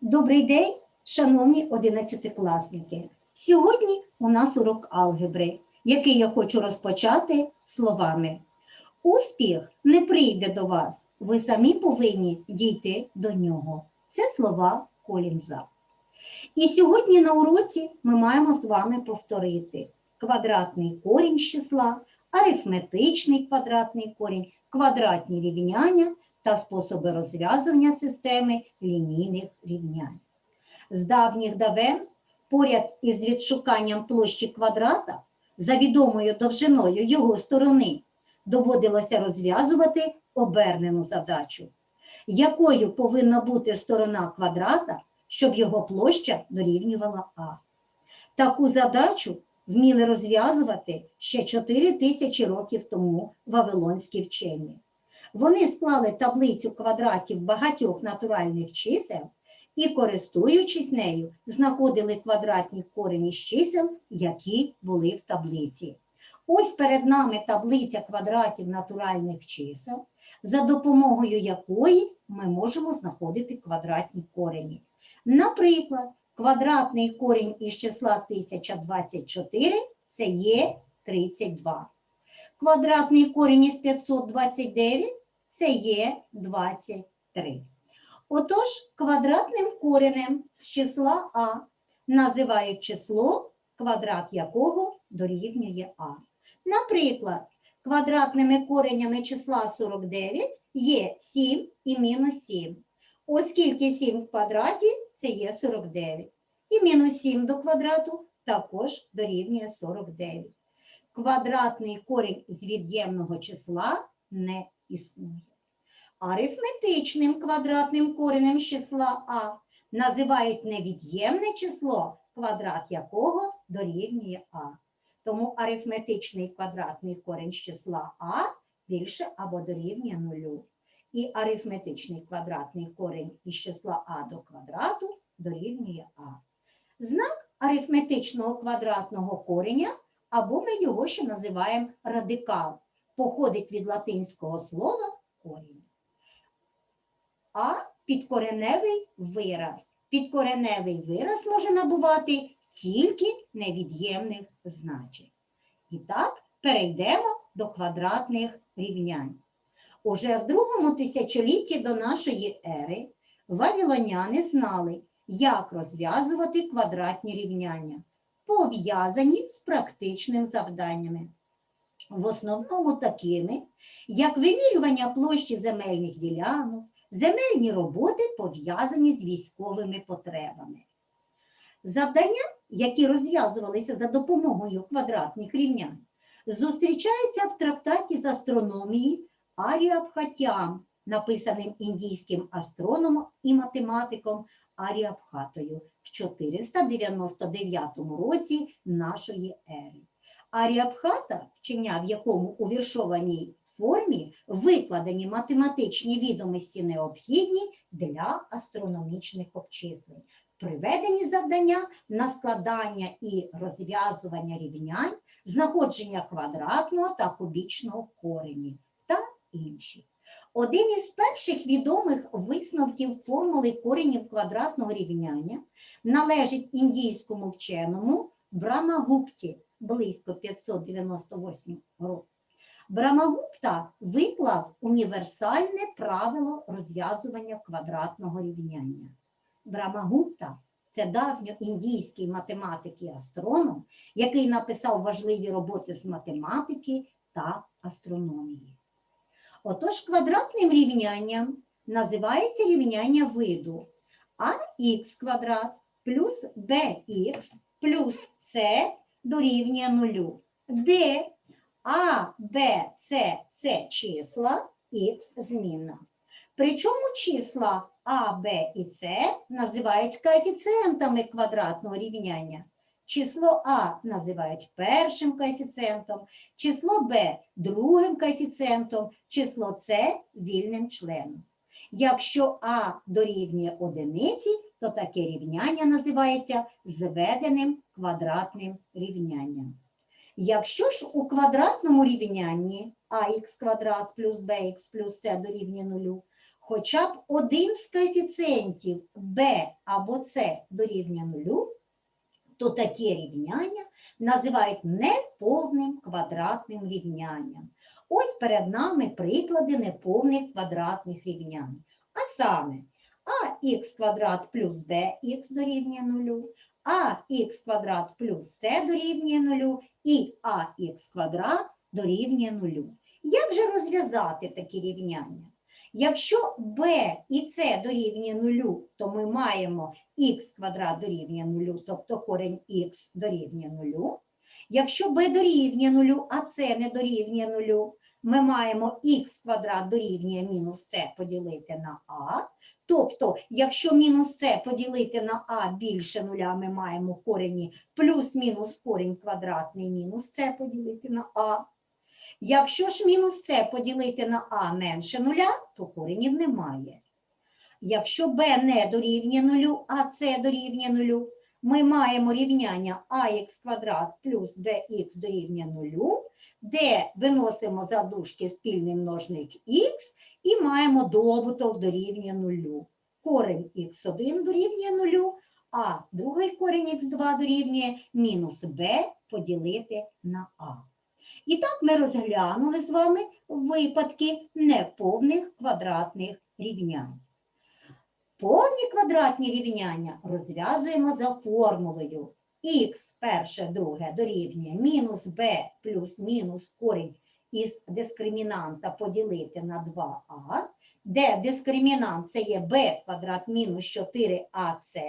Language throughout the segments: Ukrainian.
Добрий день, шановні одинадцятикласники. Сьогодні у нас урок алгебри, який я хочу розпочати словами. Успіх не прийде до вас, ви самі повинні дійти до нього. Це слова Колінза. І сьогодні на уроці ми маємо з вами повторити квадратний корінь з числа, арифметичний квадратний корінь, квадратні рівняння та способи розв'язування системи лінійних рівнянь. З давніх давен поряд із відшуканням площі квадрата за відомою довжиною його сторони доводилося розв'язувати обернену задачу, якою повинна бути сторона квадрата, щоб його площа дорівнювала А. Таку задачу вміли розв'язувати ще 4 тисячі років тому вавилонські вчені. Вони склали таблицю квадратів багатьох натуральних чисел і, користуючись нею, знаходили квадратні корені з чисел, які були в таблиці. Ось перед нами таблиця квадратів натуральних чисел, за допомогою якої ми можемо знаходити квадратні корені. Наприклад, квадратний корінь із числа 1024 це є 32. Квадратний корінь із 529 це є 23. Отож, квадратним коренем з числа А називають число, квадрат якого дорівнює А. Наприклад, квадратними коренями числа 49 є 7 і мінус 7. Оскільки 7 в квадраті це є 49. І мінус 7 до квадрату також дорівнює 49. Квадратний корінь з від'ємного числа не існує. Арифметичним квадратним коренем числа А називають невід'ємне число, квадрат якого дорівнює А. Тому арифметичний квадратний корінь з числа А більше або дорівнює нулю. І арифметичний квадратний корінь із числа А до квадрату дорівнює А. Знак арифметичного квадратного кореня, або ми його ще називаємо радикал, походить від латинського слова корінь. А підкореневий вираз. Підкореневий вираз може набувати тільки невід'ємних значень. І так, перейдемо до квадратних рівнянь. Уже в другому тисячолітті до нашої ери вавилоняни знали, як розв'язувати квадратні рівняння, пов'язані з практичними завданнями. В основному такими, як вимірювання площі земельних ділянок, земельні роботи пов'язані з військовими потребами. Завдання, які розв'язувалися за допомогою квадратних рівнянь, зустрічаються в трактаті з астрономії Аріабхатям, написаним індійським астрономом і математиком Аріабхатою в 499 році нашої ери. Аріабхата, вчення, в якому у віршованій формі викладені математичні відомості необхідні для астрономічних обчислень, приведені завдання на складання і розв'язування рівнянь, знаходження квадратного та кубічного коренів та інші. Один із перших відомих висновків формули коренів квадратного рівняння належить індійському вченому Брамагупті близько 598 року. Брамагупта виклав універсальне правило розв'язування квадратного рівняння. Брамагупта це давньоіндійський математик і астроном, який написав важливі роботи з математики та астрономії. Отож, квадратним рівнянням називається рівняння виду ax квадрат плюс bx плюс c дорівнює нулю, де а, Б, С – це числа, Х – змінна. Причому числа А, Б і С називають коефіцієнтами квадратного рівняння. Число А називають першим коефіцієнтом, число Б – другим коефіцієнтом, число С – вільним членом. Якщо А дорівнює одиниці, то таке рівняння називається зведеним квадратним рівнянням. Якщо ж у квадратному рівнянні ax квадрат плюс bx плюс c дорівнює нулю, хоча б один з коефіцієнтів b або c дорівнює нулю, то таке рівняння називають неповним квадратним рівнянням. Ось перед нами приклади неповних квадратних рівнянь. А саме ax квадрат плюс bx дорівнює нулю, ax квадрат плюс c дорівнює нулю і ax квадрат дорівнює нулю. Як же розв'язати такі рівняння? Якщо b і c дорівнює нулю, то ми маємо х квадрат дорівнює нулю, тобто корень х дорівнює нулю. Якщо b дорівнює нулю, а c не дорівнює нулю, ми маємо х квадрат дорівнює мінус c поділити на а. Тобто, якщо мінус c поділити на а більше нуля, ми маємо корені плюс-мінус корінь квадратний мінус c поділити на а. Якщо ж мінус c поділити на а менше нуля, то коренів немає. Якщо b не дорівнює нулю, а c дорівнює нулю, ми маємо рівняння ax квадрат плюс bx дорівнює нулю, де виносимо за дужки спільний множник х і маємо добуток дорівнює нулю. Корень х1 дорівнює нулю, а другий корінь х2 дорівнює мінус b поділити на а. І так ми розглянули з вами випадки неповних квадратних рівнянь. Повні квадратні рівняння розв'язуємо за формулою х перше, друге дорівнює мінус b плюс мінус корінь із дискримінанта поділити на 2а, де дискримінант це є b квадрат мінус 4ac.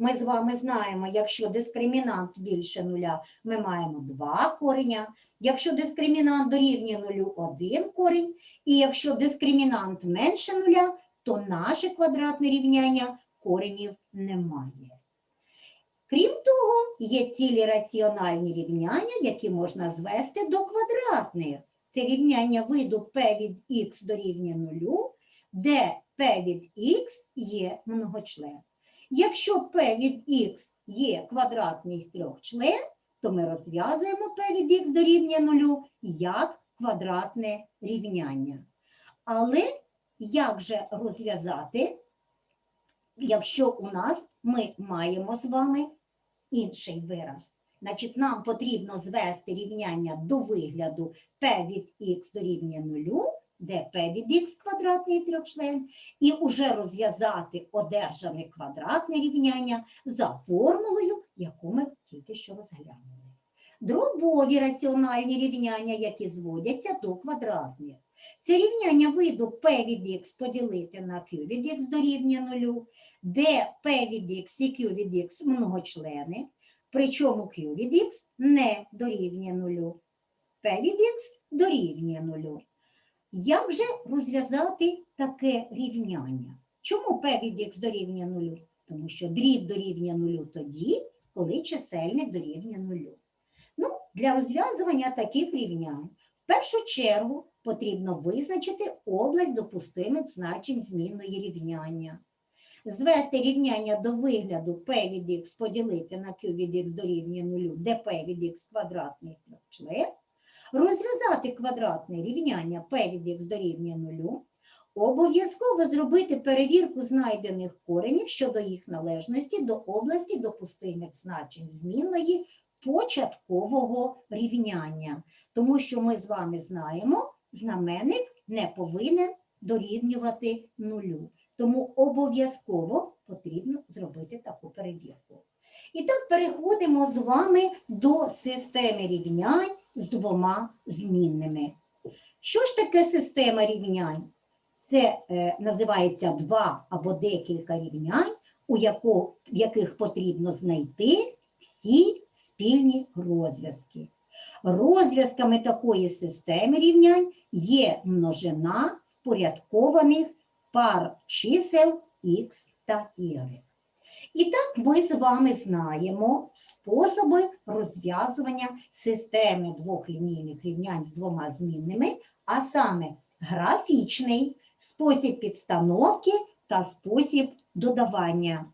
Ми з вами знаємо, якщо дискримінант більше нуля, ми маємо 2 кореня. Якщо дискримінант дорівнює нулю 1 корінь, і якщо дискримінант менше нуля, то наше квадратне рівняння коренів немає. Крім того, є цілі раціональні рівняння, які можна звести до квадратних. Це рівняння виду p від x дорівнює нулю, де p від x є многочлен. Якщо p від x є квадратний трьохчлен, то ми розв'язуємо p від x дорівнює нулю як квадратне рівняння. Але як же розв'язати, якщо у нас ми маємо з вами інший вираз? Значить, нам потрібно звести рівняння до вигляду p від x дорівнює нулю, де p від x квадратний трьохчлен, і уже розв'язати одержане квадратне рівняння за формулою, яку ми тільки що розглянули. Дробові раціональні рівняння, які зводяться до квадратних. Це рівняння виду p від x поділити на q від x дорівнює нулю, де p від x і q від x многочлени, причому q від x не дорівнює нулю. p від x дорівнює нулю. Як же розв'язати таке рівняння? Чому p від x дорівнює нулю? Тому що дріб дорівнює нулю тоді, коли чисельник дорівнює нулю. Ну, для розв'язування таких рівнянь в першу чергу потрібно визначити область допустимих значень змінної рівняння. Звести рівняння до вигляду p від x поділити на q від x дорівнює нулю, де p від x квадратний трьохчлен, розв'язати квадратне рівняння p від x дорівнює нулю, обов'язково зробити перевірку знайдених коренів щодо їх належності до області допустимих значень змінної початкового рівняння. Тому що ми з вами знаємо, знаменник не повинен дорівнювати нулю. Тому обов'язково потрібно зробити таку перевірку. І так переходимо з вами до системи рівнянь з двома змінними. Що ж таке система рівнянь? Це е, називається два або декілька рівнянь, у яко, в яких потрібно знайти всі спільні розв'язки. Розв'язками такої системи рівнянь є множина впорядкованих пар чисел х та y. І так ми з вами знаємо способи розв'язування системи двох лінійних рівнянь з двома змінними, а саме графічний, спосіб підстановки та спосіб додавання.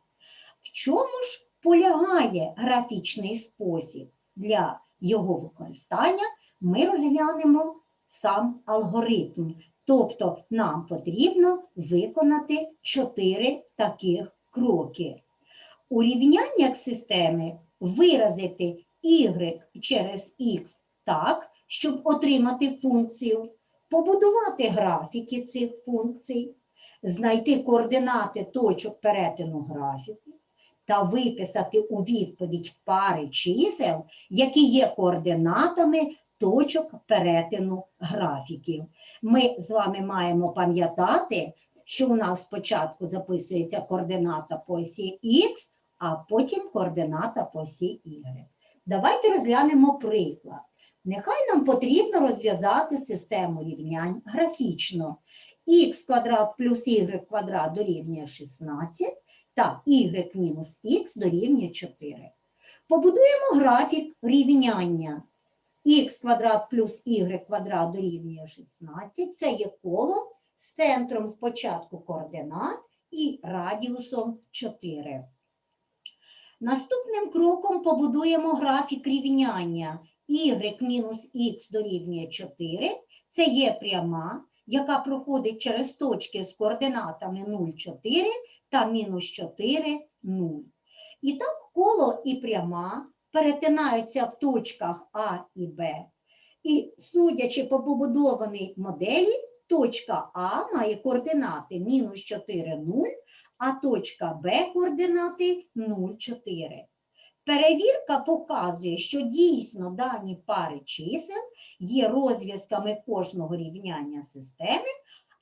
В чому ж полягає графічний спосіб? Для його використання ми розглянемо сам алгоритм Тобто нам потрібно виконати чотири таких кроки. У системи виразити y через x так, щоб отримати функцію, побудувати графіки цих функцій, знайти координати точок перетину графіку та виписати у відповідь пари чисел, які є координатами точок перетину графіків. Ми з вами маємо пам'ятати, що у нас спочатку записується координата по осі Х, а потім координата по осі Y. Давайте розглянемо приклад. Нехай нам потрібно розв'язати систему рівнянь графічно. х квадрат плюс y квадрат дорівнює 16 та y мінус х дорівнює 4. Побудуємо графік рівняння. х квадрат плюс y квадрат дорівнює 16. Це є коло з центром в початку координат і радіусом 4. Наступним кроком побудуємо графік рівняння y мінус х дорівнює 4. Це є пряма, яка проходить через точки з координатами 0, 4 та мінус 4, 0. І так коло і пряма перетинаються в точках А і Б. І судячи по побудованій моделі, точка А має координати мінус 4, 0, а точка Б координати 0, 4. Перевірка показує, що дійсно дані пари чисел є розв'язками кожного рівняння системи,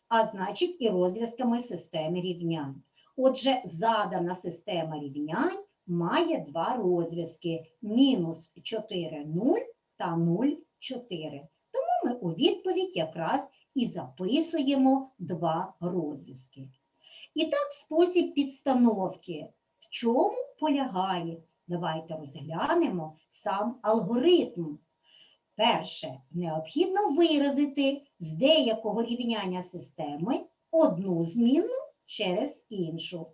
а значить і розв'язками системи рівнянь. Отже, задана система рівнянь має два розв'язки мінус 4, 0 та 0, 4. Тому ми у відповідь якраз і записуємо два розв'язки. І так, спосіб підстановки. В чому полягає? Давайте розглянемо сам алгоритм. Перше, необхідно виразити з деякого рівняння системи одну змінну через іншу.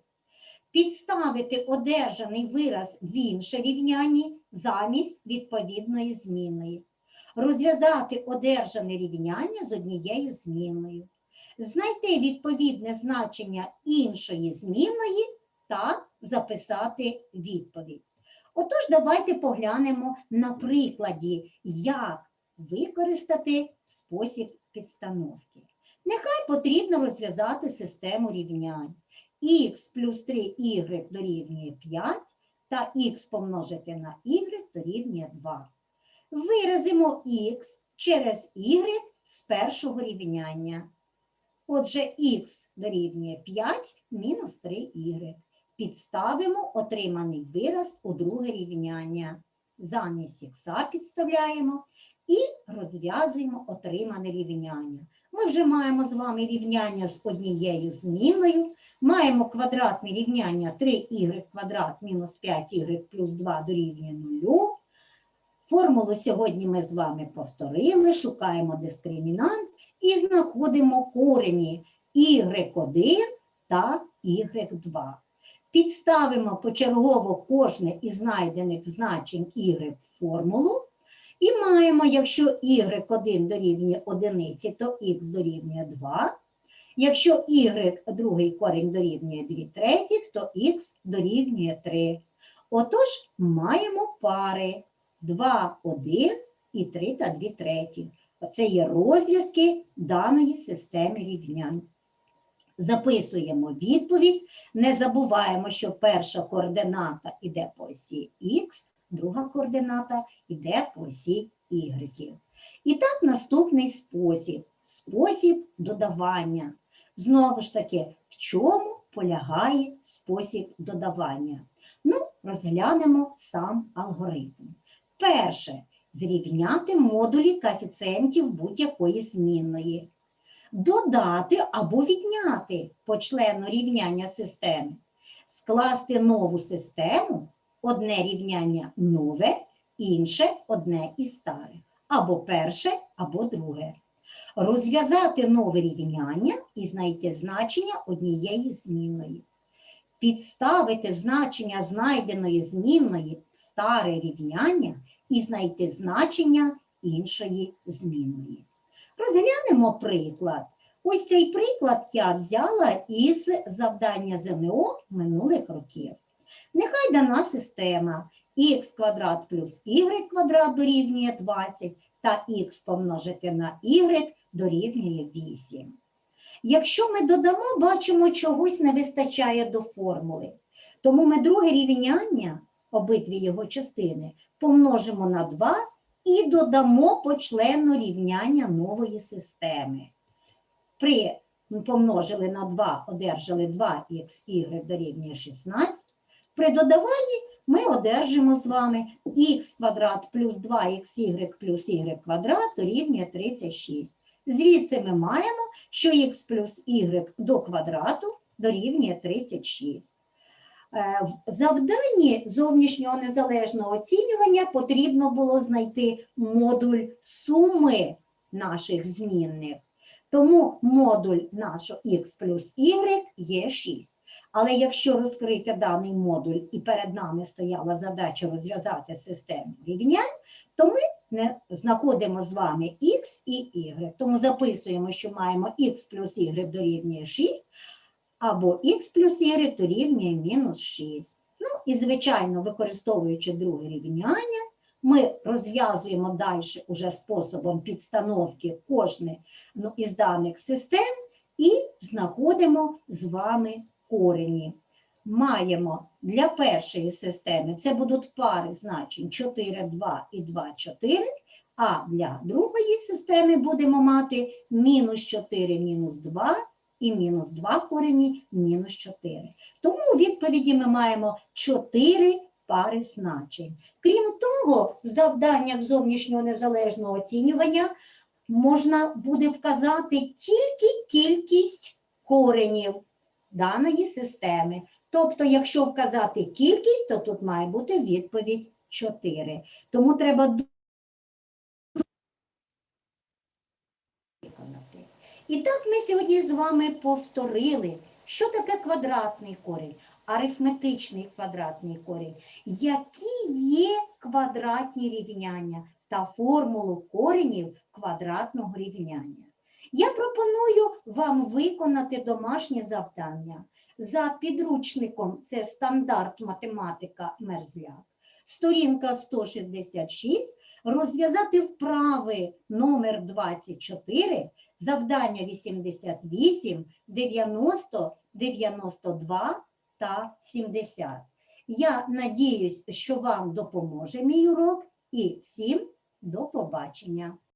Підставити одержаний вираз в інше рівняння замість відповідної змінної. Розв'язати одержане рівняння з однією зміною. Знайти відповідне значення іншої змінної та записати відповідь. Отож, давайте поглянемо на прикладі, як використати спосіб підстановки. Нехай потрібно розв'язати систему рівнянь. х плюс 3y дорівнює 5 та х помножити на y дорівнює 2. Виразимо х через y з першого рівняння. Отже, х дорівнює 5 мінус 3y. Підставимо отриманий вираз у друге рівняння. Замість х підставляємо і розв'язуємо отримане рівняння. Ми вже маємо з вами рівняння з однією зміною. Маємо квадратне рівняння 3y квадрат мінус 5y плюс 2 дорівнює 0. Формулу сьогодні ми з вами повторили, шукаємо дискримінант і знаходимо корені y1 та y2. Підставимо почергово кожне із знайдених значень y в формулу. І маємо, якщо y1 дорівнює 1, то х дорівнює 2. Якщо y другий корінь дорівнює 2 третіх, то х дорівнює 3. Отож, маємо пари 2, 1 і 3 та 2 треті. Це є розв'язки даної системи рівнянь. Записуємо відповідь. Не забуваємо, що перша координата йде по осі х, друга координата йде по осі y. І так, наступний спосіб спосіб додавання. Знову ж таки, в чому полягає спосіб додавання? Ну, розглянемо сам алгоритм. Перше зрівняти модулі коефіцієнтів будь-якої змінної. Додати або відняти по члену рівняння системи. Скласти нову систему, одне рівняння нове, інше одне і старе. Або перше, або друге. Розв'язати нове рівняння і знайти значення однієї змінної. Підставити значення знайденої змінної в старе рівняння і знайти значення іншої змінної. Розглянемо приклад. Ось цей приклад я взяла із завдання ЗНО минулих років. Нехай дана система х квадрат плюс y квадрат дорівнює 20 та х помножити на y дорівнює 8. Якщо ми додамо, бачимо, чогось не вистачає до формули. Тому ми друге рівняння, обидві його частини, помножимо на 2 і додамо по члену рівняння нової системи. При помножили на 2, одержали 2х дорівнює 16. При додаванні ми одержимо з вами х квадрат плюс 2х плюс y квадрат дорівнює 36. Звідси ми маємо, що х плюс y до квадрату дорівнює 36. Е, В завданні зовнішнього незалежного оцінювання потрібно було знайти модуль суми наших змінних. Тому модуль нашого х плюс y є 6. Але якщо розкрити даний модуль і перед нами стояла задача розв'язати систему рівнянь, то ми знаходимо з вами х і y. Тому записуємо, що маємо х плюс y дорівнює 6, або х плюс y дорівнює мінус 6. Ну і, звичайно, використовуючи друге рівняння, ми розв'язуємо далі уже способом підстановки кожне ну, із даних систем і знаходимо з вами корені. Маємо для першої системи, це будуть пари значень 4, 2 і 2, 4, а для другої системи будемо мати мінус 4, мінус 2 і мінус 2 корені, мінус 4. Тому у відповіді ми маємо 4 пари значень. Крім того, в завданнях зовнішнього незалежного оцінювання можна буде вказати тільки кількість коренів даної системи. Тобто, якщо вказати кількість, то тут має бути відповідь 4. Тому треба виконати. І так ми сьогодні з вами повторили, що таке квадратний корінь, арифметичний квадратний корінь, які є квадратні рівняння та формулу коренів квадратного рівняння. Я пропоную вам виконати домашнє завдання. За підручником це стандарт математика Мерзляк. Сторінка 166, розв'язати вправи номер 24, завдання 88, 90, 92 та 70. Я надіюсь, що вам допоможе мій урок і всім до побачення.